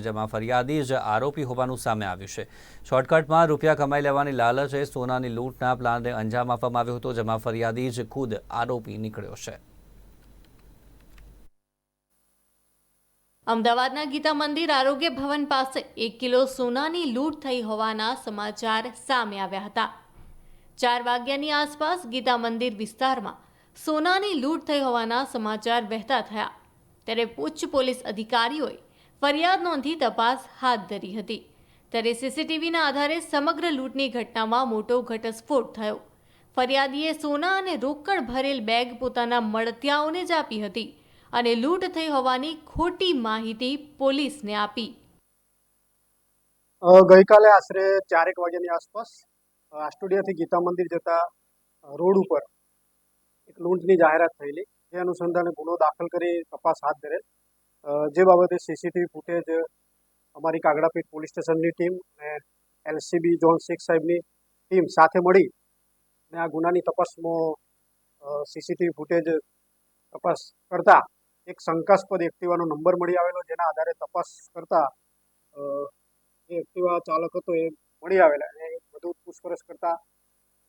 જેમાં ફરિયાદી જ આરોપી હોવાનું સામે આવ્યું છે. શોર્ટકટમાં રૂપિયા કમાઈ લેવાની લાલચે સોનાની લૂંટના પ્લાનને અંજામ આપવામાં આવ્યો હતો, જેમાં ફરિયાદી જ ખુદ આરોપી નીકળ્યો છે. અમદાવાદના ગીતા મંદિર આરોગ્ય ભવન પાસે એક કિલો સોનાની લૂંટ થઈ હોવાના સમાચાર સામે આવ્યા હતા. ચાર વાગ્યાની આસપાસ ગીતા મંદિર વિસ્તારમાં સોનાની લૂંટ થઈ હોવાના સમાચાર વહેતા થયા. ત્યારે ઉચ્ચ પોલીસ અધિકારીઓએ ફરિયાદ નોંધી તપાસ હાથ ધરી હતી. ત્યારે સીસીટીવીના આધારે સમગ્ર લૂંટની ઘટનામાં મોટો ઘટસ્ફોટ થયો. ફરિયાદીએ સોના અને રોકડ ભરેલ બેગ પોતાના મળતિયાઓને જ આપી હતી અને લૂંટ થઈ હોવાની ખોટી માહિતી પોલીસને આપી. ગઈકાલે આશરે ચારેક વાગ્યાની આસપાસ આસ્ટોડિયાથી ગીતા મંદિર જતા રોડ ઉપર એક લૂંટની જાહેરાત થયેલી. જે અનુસંધાને ગુનો દાખલ કરી તપાસ હાથ ધરેલ. જે બાબતે સીસીટીવી ફૂટેજ અમારી કાગડાપીઠ પોલીસ સ્ટેશનની ટીમ અને એલસીબી ઝોન સિક્સ સાહેબની ટીમ સાથે મળી અને આ ગુનાની તપાસમાં સીસીટીવી ફૂટેજ તપાસ કરતા એક શંકાસ્પદ એક્ટિવાનો નંબર મળી આવેલો, જેના આધારે તપાસ કરતા જે એક્ટિવા ચાલક હતો એ મળી આવેલા અને વધુ પૂછપરછ કરતા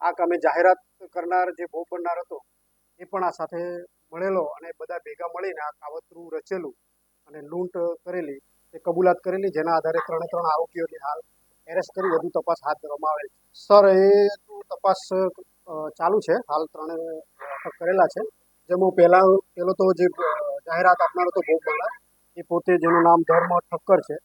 આ કામે જાહેરાત કરનાર, જે ભોગ બનનાર હતો, એ પણ આ સાથે મળેલો અને બધા ભેગા મળીને આ કાવતરું રચેલું અને લૂંટ કરેલી, એ કબૂલાત કરેલી, જેના આધારે ત્રણે ત્રણ આરોપીઓની હાલ એરેસ્ટ કરી વધુ તપાસ હાથ ધરવામાં આવેલ સર, એ તપાસ ચાલુ છે. હાલ ત્રણે કરેલા છે. જેમાં પહેલા પેલો તો જે જાહેરાત આપનારો હતો ભોગ બનનાર એ પોતે જેનું નામ ધર્મ ઠક્કર છે.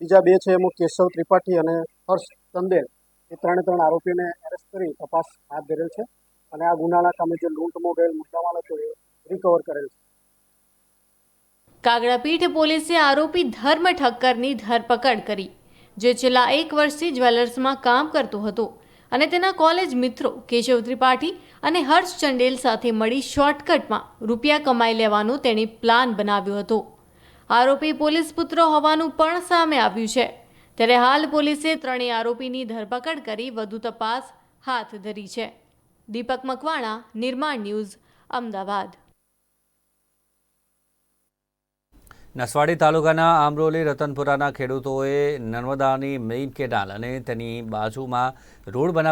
બીજા બે છે એમાં કેશવ ત્રિપાઠી અને હર્ષ ચંદેલ. એ ત્રણે ત્રણ આરોપીને એરેસ્ટ કરી તપાસ હાથ ધરેલ છે. અને આ ગુનાના કામે જે લૂંટમાં ગયેલ મુદ્દામાલ હતો, એ રિકવર કરેલ છે. કાગડાપીઠ પોલીસે આરોપી ધર્મ ઠક્કરની ધરપકડ કરી, જે છેલ્લા એક વર્ષથી જ્વેલર્સમાં કામ કરતો હતો. અને તેના કોલેજ મિત્રો કેશવ ત્રિપાઠી અને હર્ષ ચંડેલ સાથે મળી શોર્ટકટમાં રૂપિયા કમાઈ લેવાનો તેણે પ્લાન બનાવ્યો હતો. આરોપી પોલીસ પુત્ર હોવાનું પણ સામે આવ્યું છે. ત્યારે હાલ પોલીસે ત્રણેય આરોપીની ધરપકડ કરી વધુ તપાસ હાથ ધરી છે. દીપક મકવાણા, નિર્માણ ન્યૂઝ, અમદાવાદ. નસવાડી તાલુકાના આમરોલી રતનપુરાના ખેડૂતોએ નર્મદાની મેઇન કેનાલ અને તેની બાજુમાં રોડ બનાવ